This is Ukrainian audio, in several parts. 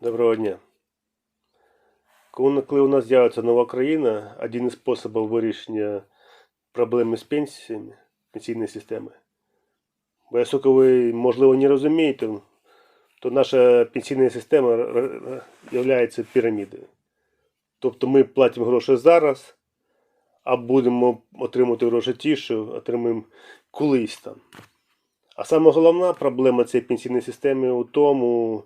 Доброго дня. Коли у нас з'явиться нова країна, один із способів вирішення проблеми з пенсіями, пенсійної системи. Бо якщо ви, можливо, не розумієте, то наша пенсійна система є пірамідою. Тобто ми платимо гроші зараз, а будемо отримувати гроші ті, що отримаємо колись там. А саме головна проблема цієї пенсійної системи у тому,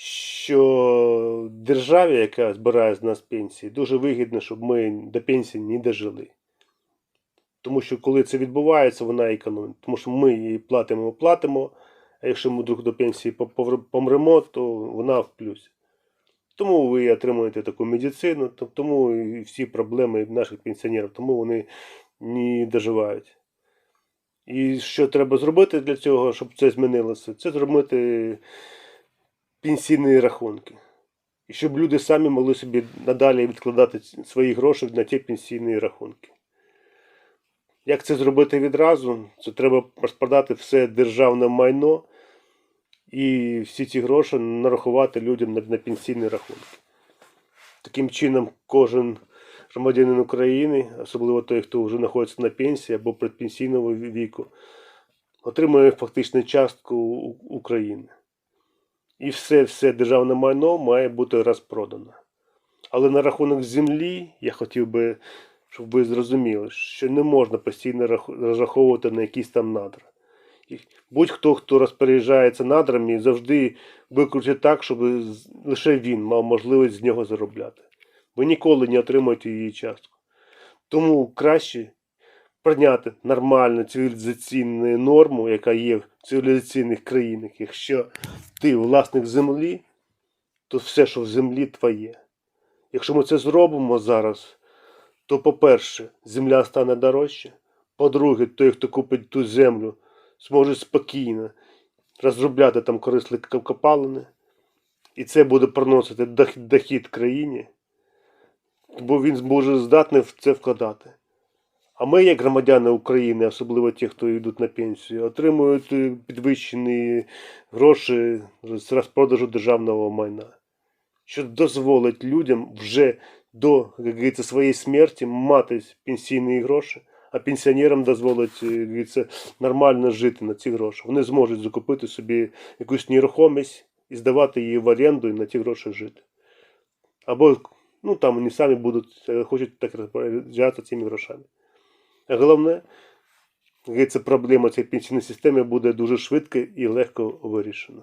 що державі, яка збирає з нас пенсії, дуже вигідно, щоб ми до пенсії не дожили. Тому що коли це відбувається, вона економить. Тому що ми її платимо, платимо, а якщо ми вдруг до пенсії помремо, то вона в плюсі. Тому ви отримуєте таку медицину, тому і всі проблеми наших пенсіонерів, тому вони не доживають. І що треба зробити для цього, щоб це змінилося? Це зробити пенсійні рахунки. І щоб люди самі могли собі надалі відкладати свої гроші на ті пенсійні рахунки. Як це зробити відразу? Це треба розпродати все державне майно і всі ці гроші нарахувати людям на, пенсійні рахунки. Таким чином, кожен громадянин України, особливо той, хто вже знаходиться на пенсії або предпенсійного віку, отримує фактично частку України. І все, все державне майно має бути розпродано. Але на рахунок землі я хотів би, щоб ви зрозуміли, що не можна постійно розраховувати на якісь там надра. Будь-хто, хто розпоряджається надрами, завжди викрутить так, щоб лише він мав можливість з нього заробляти. Ви ніколи не отримаєте її частку. Тому краще прийняти нормальну цивілізаційну норму, яка є в цивілізаційних країнах. Якщо ти власник землі, то все, що в землі, твоє. Якщо ми це зробимо зараз, то, по-перше, земля стане дорожче. По-друге, той, хто купить ту землю, зможе спокійно розробляти там корисні копалини. І це буде приносити дохід країні, бо він зможе здатний в це вкладати. А ми, як громадяни України, особливо ті, хто йдуть на пенсію, отримують е, підвищені гроші з розпродажу державного майна, що дозволить людям вже до як говориться, своєї смерті мати пенсійні гроші, а пенсіонерам дозволить як говориться, нормально жити на ці гроші. Вони зможуть закупити собі якусь нерухомість і здавати її в оренду і на ті гроші жити. Або ну, там вони самі будуть, е, хочуть так розпоряджатися цими грошами. Головне, це проблема цієї пенсійної системи буде дуже швидко і легко вирішена.